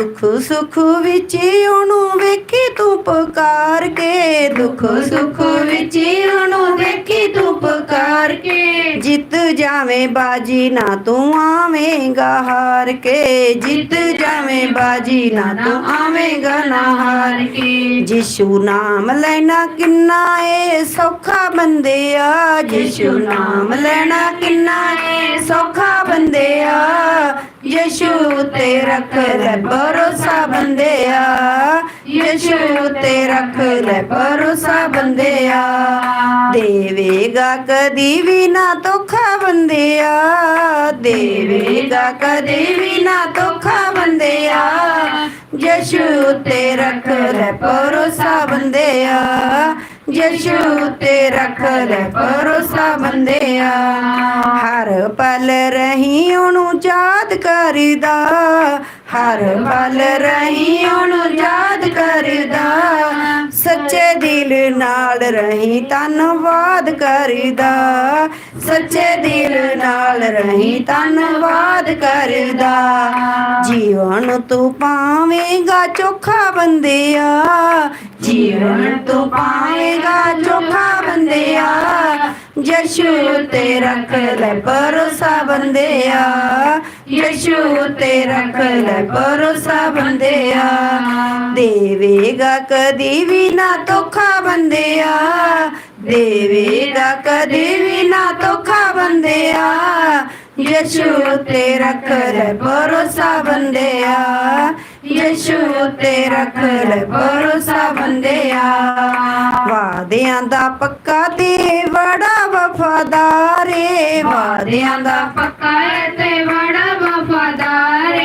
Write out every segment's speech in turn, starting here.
ਦੁੱਖ ਸੁੱਖ ਵਿੱਚ ਉਹਨੂੰ ਵੇਖੀ ਤੂੰ ਪੁਕਾਰ ਕੇ। ਦੁੱਖ, ਸੁੱਖ ਵਿੱਚ ਉਹਨੂੰ ਵੇਖੀ ਤੂੰ ਪੁਕਾਰ ਕੇ। ਜਿੱਤ ਜਾਵੇਂ ਬਾਜੀ ਨਾ ਤੂੰ ਆਵੇਂਗਾ ਹਾਰ ਕੇ। ਜਿੱਤ ਜਾਵੇਂ ਬਾਜੀ ਨਾ ਤੂੰ ਆਵੇਂਗਾ ਨਾ ਹਾਰ ਕੇ। ਜਿਸੂ ਨਾਮ ਲੈਣਾ ਕਿੰਨਾ ਏ ਸੌਖਾ ਬੰਦਿਆ ਜਿਸੂ ਨਾਮ ਲੈਣਾ ਕਿੰਨਾ ਏ ਸੌਖਾ ਬੰਦਿਆ ਯਸ਼ੂ ਤੇ ਰੱਖ ਲੈ ਭਰੋਸਾ ਬੰਦਿਆ ਯਸ਼ੂ ਤੇ ਰੱਖ ਲੈ ਪਰੋਸਾ ਬੰਦਿਆ। ਦੇਵੇਗਾ ਕਦੀ ਵੀ ਨਾ ਧੋਖਾ ਬੰਦਿਆ। ਦੇਵੇਗਾ ਕਦੀ ਵੀ ਨਾ ਧੋਖਾ ਬੰਦਿਆ। ਯਸ਼ੂ ਤੇ ਰੱਖ ਲੈ ਭਰੋਸਾ ਬੰਦਿਆ। ਯਸ਼ੂ ਤੇ ਰੱਖ ਲੈ ਭਰੋਸਾ ਬੰਦਿਆ। ਹਰ ਪਲ ਰਹੀ ਉਹਨੂੰ ਯਾਦ ਕਰਦਾ। ਹਰ ਪਲ ਰਹੀ ਉਹਨੂੰ ਯਾਦ ਕਰਦਾ। ਸੱਚੇ ਦਿਲ ਨਾਲ ਰਹੀ ਧੰਨਵਾਦ ਕਰਦਾ। ਸੱਚੇ ਦਿਲ ਨਾਲ ਰਹੀ ਧੰਨਵਾਦ ਕਰਦਾ। ਜੀਵਨ ਤੂੰ ਪਾਵੇਂਗਾ ਚੋਖਾ ਬੰਦਿਆ। ਜੀਵਨ ਤੂੰ ਪਾਵੇਂਗਾ ਚੋਖਾ ਬੰਦਿਆ। ਯਸ਼ੂ ਤੇ ਰੱਖ ਲੈ ਭਰੋਸਾ ਬੰਦਿਆ। ਯਸ਼ੂ ਤੇ ਰੱਖ ਲੈ ਭਰੋਸਾ ਬੰਦਿਆ। ਦੇਵੇਗਾ ਕਦੀ ਵੀ ਨਾ ਧੋਖਾ ਬੰਦਿਆ। ਦੇਵੇਗਾ ਕਦੀ ਵੀ ਨਾ ਧੋਖਾ ਬੰਦਿਆ। ਯਸ਼ੂ ਤੇ ਰੱਖ ਲੈ ਭਰੋਸਾ ਬੰਦਿਆ। ਯਸ਼ੂ ਤੇ ਰੱਖ ਲੈ ਭਰੋਸਾ ਬੰਦਿਆ। ਵਾਦਿਆਂ ਦਾ ਪੱਕਾ ਤੇ ਬੜਾ ਵਫਾਦਾਰ ਏ ਵਾਦਿਆਂ ਦਾ ਪੱਕਾ ਹੈ ਤੇ ਬੜਾ ਵਫਾਦਾਰ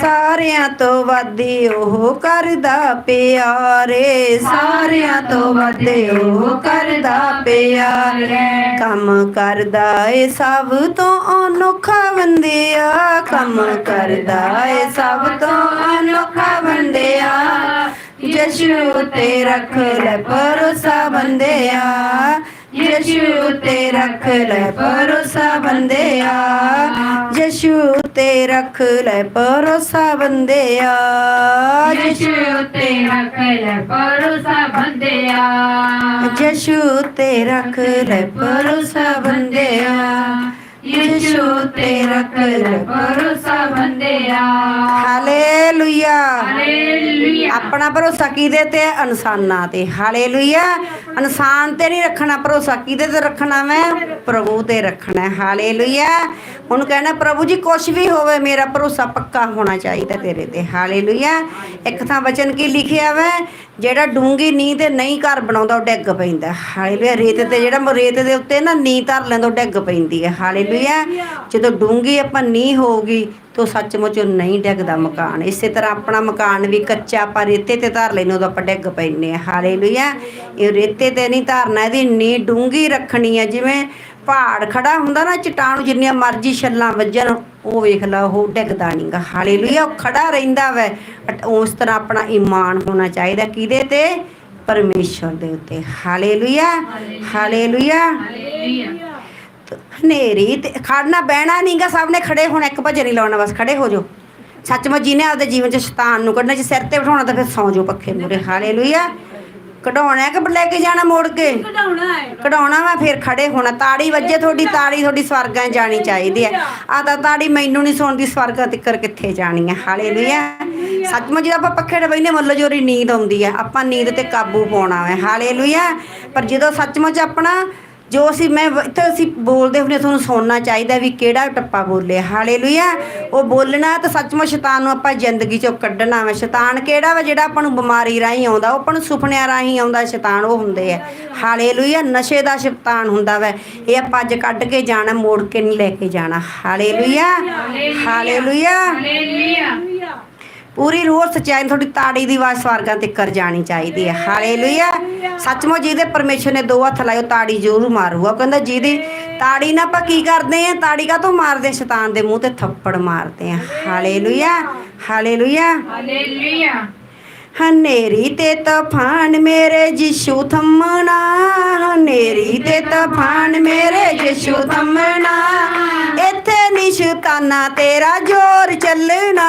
ਸਾਰਿਆਂ ਤੋਂ ਵੱਧ ਉਹ ਕਰਦਾ ਪਿਆਰੇ ਸਾਰਿਆਂ ਤੋਂ ਵੱਧ ਉਹ ਕਰਦਾ ਪਿਆਰੇ ਕੰਮ ਕਰਦਾ ਏ ਸਭ ਤੋਂ ਅਨੋਖਾ ਬੰਦਿਆ। ਕੰਮ ਕਰਦਾ ਏ ਸਭ ਤੋਂ ਅਨੋਖਾ ਬੰਦਿਆ। ਯਸ਼ੂ ਤੇ ਰੱਖ ਲੈ ਭਰੋਸਾ ਬੰਦਿਆ। ਯਸ਼ੂ ਤੇ ਰੱਖ ਲੈ ਭਰੋਸਾ ਬੰਦਿਆ। ਯਸ਼ੂ ਤੇ ਰੱਖ ਲੈ ਭਰੋਸਾ ਬੰਦਿਆ। ਯਸ਼ੂ ਤੇ ਰੱਖ ਲੈ ਭਰੋਸਾ ਬੰਦਿਆ। ਯਸ਼ੂ ਤੇ ਰੱਖ ਲੈ ਭਰੋਸਾ ਬੰਦਿਆ। ਯਸ਼ੂ ਤੇ ਰੱਖ ਲੈ ਭਰੋਸਾ ਬੰਦਿਆ। ਹਾਲੇਲੂਇਆ। ਹਾਲੇਲੂਇਆ। ਆਪਣਾ ਭਰੋਸਾ ਕਿਹਦੇ ਤੇ ਹੈ? ਇਨਸਾਨਾਂ ਤੇ। ਹਾਲੇਲੂਇਆ। ਇਨਸਾਨ ਤੇ ਨਹੀਂ ਰੱਖਣਾ, ਭਰੋਸਾ ਕਿਹਦੇ ਤੇ ਰੱਖਣਾ ਮੈਂ? ਪ੍ਰਭੂ ਤੇ ਰੱਖਣਾ ਹੈ। ਹਾਲੇਲੂਇਆ। ਹੁਣ ਕਹਿਣਾ, ਪ੍ਰਭੂ ਜੀ, ਕੁਛ ਵੀ ਹੋਵੇ, ਮੇਰਾ ਭਰੋਸਾ ਪੱਕਾ ਹੋਣਾ ਚਾਹੀਦਾ ਤੇਰੇ ਤੇ। ਹਾਲੇਲੂਇਆ। ਇੱਕ ਥਾਂ ਵਚਨ ਕੀ ਲਿਖਿਆ ਵਾ? ਜਿਹੜਾ ਡੂੰਗੀ ਨੀਂਹ ਤੇ ਨਹੀਂ ਘਰ ਬਣਾਉਂਦਾ, ਉਹ ਡਿੱਗ ਪੈਂਦਾ। ਹਾਲੇਲੂਇਆ। ਰੇਤ ਤੇ ਜਿਹੜਾ ਰੇਤ ਦੇ ਉੱਤੇ ਨਾ ਨੀਂਹ ਧਰ ਲੈਂਦਾ, ਉਹ ਡਿੱਗ ਪੈਂਦੀ ਹੈ। ਹਾਲੇਲੂਇਆ। ਜਦੋਂ ਡੂੰਗੀ ਆਪਾਂ ਨੀਂਹ ਹੋਊਗੀ ਤੋ ਸੱਚਮੁੱਚ ਉਹ ਨਹੀਂ ਡਿੱਗਦਾ ਮਕਾਨ। ਇਸੇ ਤਰ੍ਹਾਂ ਆਪਣਾ ਮਕਾਨ ਵੀ ਕੱਚਾ ਆਪਾਂ ਰੇਤੇ ਤੇ ਧਰ ਲੈਨੇ ਉਦੋਂ ਆਪਾਂ ਡਿੱਗ ਪੈਨੇ ਆ ਹਾਲੇਲੂਇਆ। ਇਹ ਰੇਤੇ ਤੇ ਨਹੀਂ ਧਰਨਾ, ਇਹਦੀ ਨੀ ਡੂੰਗੀ ਰੱਖਣੀ ਹੈ ਜਿਵੇਂ ਪਹਾੜ ਖੜਾ ਹੁੰਦਾ ਨਾ ਚਟਾਨ ਜਿੰਨੀਆਂ ਮਰਜ਼ੀ ਛੱਲਾਂ ਵੱਜਣ, ਉਹ ਵੇਖ ਲਾ, ਉਹ ਡਿੱਗਦਾ ਨਹੀਂਗਾ ਹਾਲੇਲੂਇਆ, ਉਹ ਖੜਾ ਰਹਿੰਦਾ ਵੈ। ਉਸ ਤਰ੍ਹਾਂ ਆਪਣਾ ਈਮਾਨ ਹੋਣਾ ਚਾਹੀਦਾ, ਕਿਹਦੇ ਤੇ? ਪਰਮੇਸ਼ਵਰ ਦੇ ਉੱਤੇ। Hallelujah hallelujah. ਹਾਲੇਲੂਇਆ। ਹਨੇਰੀ ਤੇ ਖੜਨਾ ਬਹਿਣਾ ਨਹੀਂਗਾ ਸਭ ਨੇ ਖੜੇ ਹੋਣਾ ਇੱਕ ਭਜਨ ਹੀ ਲਾਉਣਾ ਬਸ ਖੜੇ ਹੋ ਜਾਓ। ਸੱਚਮੁੱਚ ਜਿਹਨੇ ਆਪਦੇ ਜੀਵਨ ਚ ਸ਼ੈਤਾਨ ਨੂੰ ਕੱਢਣਾ ਜੇ ਸਿਰ ਤੇ ਬਿਠਾਉਣਾ ਤਾਂ ਫਿਰ ਸੌਂ ਜਾਓ ਪੱਖੇ ਮੂਰੇ ਹਾਲੇਲੂਇਆ। ਕਢਾਉਣਾ ਹੈ ਕਿ ਲੈ ਕੇ ਜਾਣਾ ਮੋੜ ਕੇ? ਕਢਾਉਣਾ ਹੈ। ਕਢਾਉਣਾ ਵਾ ਫਿਰ ਖੜੇ ਹੋਣਾ। ਤਾੜੀ ਵੱਜੇ ਤੁਹਾਡੀ ਤਾੜੀ ਤੁਹਾਡੀ ਸਵਰਗਾਂ ਜਾਣੀ ਚਾਹੀਦੀ ਹੈ। ਆ ਤਾਂ ਤਾੜੀ ਮੈਨੂੰ ਨਹੀਂ ਸੁਣਦੀ ਸਵਰਗਾਂ ਤਿੱਕਰ ਕਿੱਥੇ ਜਾਣੀ ਹੈ ਹਾਲੇਲੂਇਆ। ਸੱਚਮੁੱਚ ਜਦੋਂ ਆਪਾਂ ਪੱਖੇ ਤੇ ਬੈਠੇ ਮੁੱਲ ਜੋਰੀ ਨੀਂਦ ਆਉਂਦੀ ਹੈ ਆਪਾਂ ਨੀਂਦ ਤੇ ਕਾਬੂ ਪਾਉਣਾ ਹੈ ਹਾਲੇਲੂਇਆ। ਪਰ ਜਦੋਂ ਸੱਚਮੁੱਚ ਆਪਣਾ ਜੋ ਅਸੀਂ ਮੈਂ ਇੱਥੇ ਅਸੀਂ ਬੋਲਦੇ ਹੁੰਦੇ ਤੁਹਾਨੂੰ ਸੁਣਨਾ ਚਾਹੀਦਾ ਵੀ ਕਿਹੜਾ ਟੱਪਾ ਬੋਲੇ ਹਾਲੇਲੂਇਆ। ਉਹ ਬੋਲਣਾ ਤਾਂ ਸੱਚਮੁੱਚ ਸ਼ੈਤਾਨ ਨੂੰ ਆਪਾਂ ਜ਼ਿੰਦਗੀ ਚੋਂ ਕੱਢਣਾ ਵਾ। ਸ਼ੈਤਾਨ ਕਿਹੜਾ ਵਾ ਜਿਹੜਾ ਆਪਾਂ ਨੂੰ ਬਿਮਾਰੀ ਰਾਹੀਂ ਆਉਂਦਾ? ਉਹ ਆਪਾਂ ਨੂੰ ਸੁਪਨਿਆਂ ਰਾਹੀਂ ਆਉਂਦਾ। ਸ਼ੈਤਾਨ ਉਹ ਹੁੰਦੇ ਆ। ਹਾਲੇਲੂਇਆ। ਨਸ਼ੇ ਦਾ ਸ਼ੈਤਾਨ ਹੁੰਦਾ ਵਾ। ਇਹ ਆਪਾਂ ਅੱਜ ਕੱਢ ਕੇ ਜਾਣਾ ਮੋੜ ਕੇ ਨਹੀਂ ਲੈ ਕੇ ਜਾਣਾ। ਹਾਲੇਲੂਇਆ। ਹਾਲੇਲੂਇਆ। ਹਾਲੇਲੂਇਆ। ਪੂਰੀ ਰੂਹ ਸੱਚਾਈ ਤੁਹਾਡੀ ਤਾੜੀ ਦੀ ਆਵਾਜ਼ ਸਵਰਗਾਂ ਤੇ ਕਰ ਜਾਣੀ ਚਾਹੀਦੀ ਹੈ। ਹਾਲੇਲੂਇਆ। ਸੱਚਮੁੱਚ ਜਿਹਦੇ ਪਰਮੇਸ਼ਰ ਨੇ ਦੋ ਹੱਥ ਉਹ ਤਾੜੀ ਜ਼ਰੂਰ ਮਾਰੂਗਾ। ਕਹਿੰਦਾ ਜਿਹਦੀ ਤਾੜੀ ਨਾਲ ਆਪਾਂ ਕੀ ਕਰਦੇ ਆ ਤਾੜੀ ਕਾ ਤੋਂ ਮਾਰਦੇ? ਸ਼ੈਤਾਨ ਦੇ ਮੂੰਹ ਤੇ ਥੱਪੜ ਮਾਰਦੇ ਆ ਹਾਲੇਲੂਇਆ। ਹਾਲੇਲੂਇਆ। ਹਾਲੇਲੂਇਆ। ਹਨੇਰੀ ਤੇ ਤੂਫਾਨ ਮੇਰੇ ਜਿਸ਼ੂ ਥੰਮਣਾ। ਹਨੇਰੀ ਤੇ ਤੂਫਾਨ ਮੇਰੇ ਜਿਸ਼ੂ ਥੰਮਣਾ। ਇੱਥੇ ਨਿਸ਼ਤਾਨਾ ਤੇਰਾ ਜ਼ੋਰ ਚੱਲਣਾ।